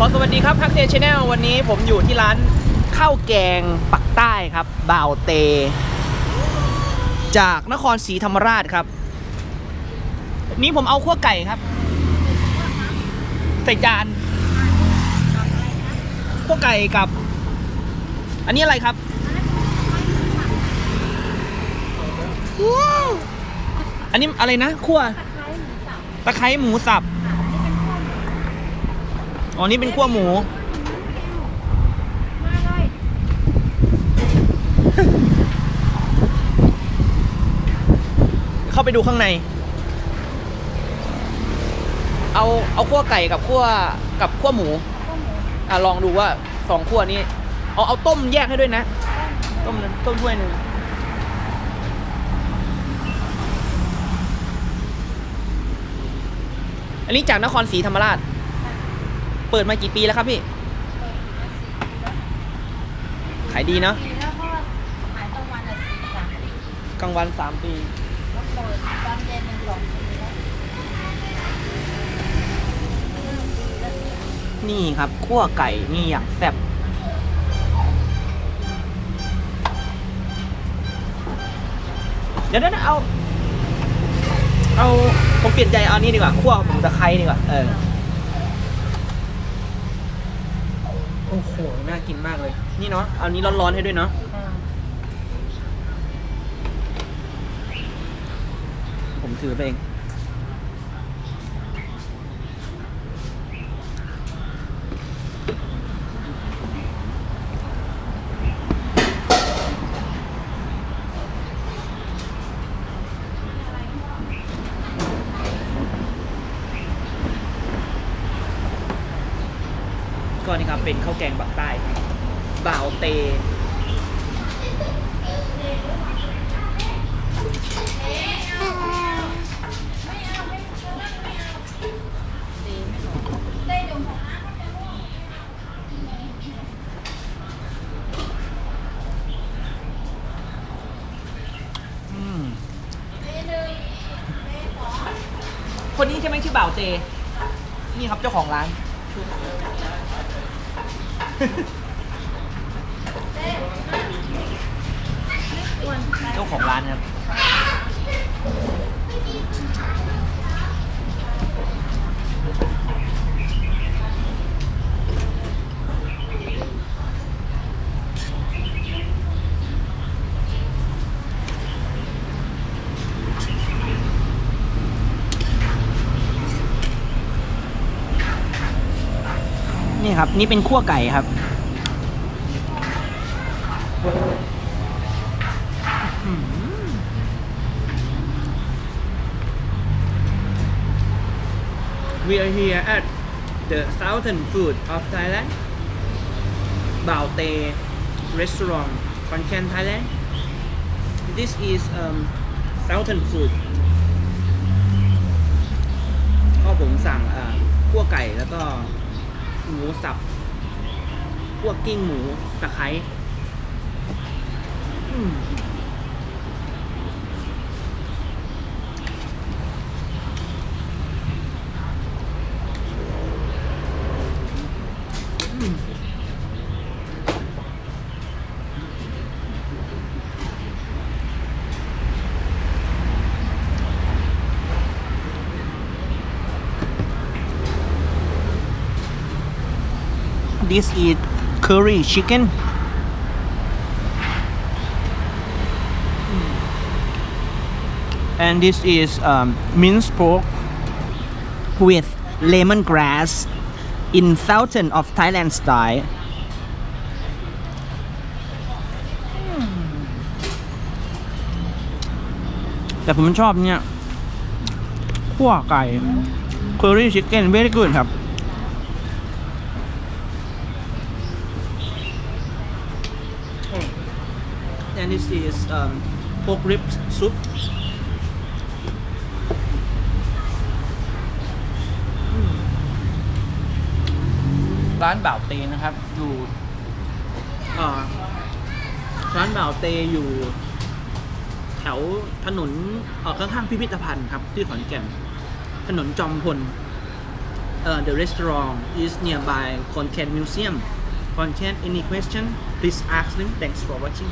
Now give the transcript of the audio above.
ขอสวัสดีครับพักเซียชแนลวันนี้ผมอยู่ที่ร้านข้าวแกงปักใต้ครับบ่าวเต จากนครศรีธรรมราชครับ นี้ผมเอาขั้วไก่ครับใส่จานขั้วไก่กับ อันนี้อะไรครับอันนี้อะไรนะขั้วตะไคร้หมูสับ อ๋อ นี่เป็นขั้วหมู เข้าไปดูข้างใน เอา เอาขั้วไก่กับขั้วกับขั้วหมู อะ ลองดูว่าสองขั้วนี้ เอา เอาต้มแยกให้ด้วยนะ ต้มนะต้มถ้วยหนึ่งอันนี้จากนครศรีธรรมราช เปิดมากี่ปีแล้วครับพี่ขายดีเนาะแล้วก็ขายกลางวันอะสี่สามปีกลางวันสามปีแล้วเปิดตอนเย็นเป็นสองปีแล้วนี่ครับคั่วไก่นี่อย่างแซ่บเดี๋ยวนะเอา เอา ผมเปลี่ยนใจเอานี่ดีกว่าคั่วหมูตะไคร้ดีกว่า เออ โอ้โห น่ากินมากเลย นี่เนาะ เอานี้ร้อนๆให้ด้วยเนาะอ่าผมถือไปเอง ก็นี่ครับเป็นข้าวแกงปักใต้ครับบ่าวเตคนนี้ใช่ไหมชื่อบ่าวเต นี่ครับเจ้าของร้าน เจ้าของร้านครับ ครับ นี่เป็นขั้วไก่ครับ We are here at the Southern Food of Thailand Bao Te Restaurant Khon Kaen Thailand This is um, Southern Food ก็ผมสั่งอ่าคั่วไก่แล้วก็ หมูสับคั่วกิ้งหมูตะไคร้ This is curry chicken. And this is um, minced pork with lemongrass in southern of Thailand style. แต่ผมชอบเนี่ยขั่วไก่ curry chicken very good ครับ and this is um, pork ribs soup ร้านบ่าวเตนะครับอยู่อ่าร้านบ่าวเตอยู่ แถวถนนเอ่อข้างๆพิพิธภัณฑ์ครับ ที่ขอนแก่น ถนนจอมพลเ uh, the restaurant is nearby Konkan Museum. Konkan, any question? Please ask them. Thanks for watching.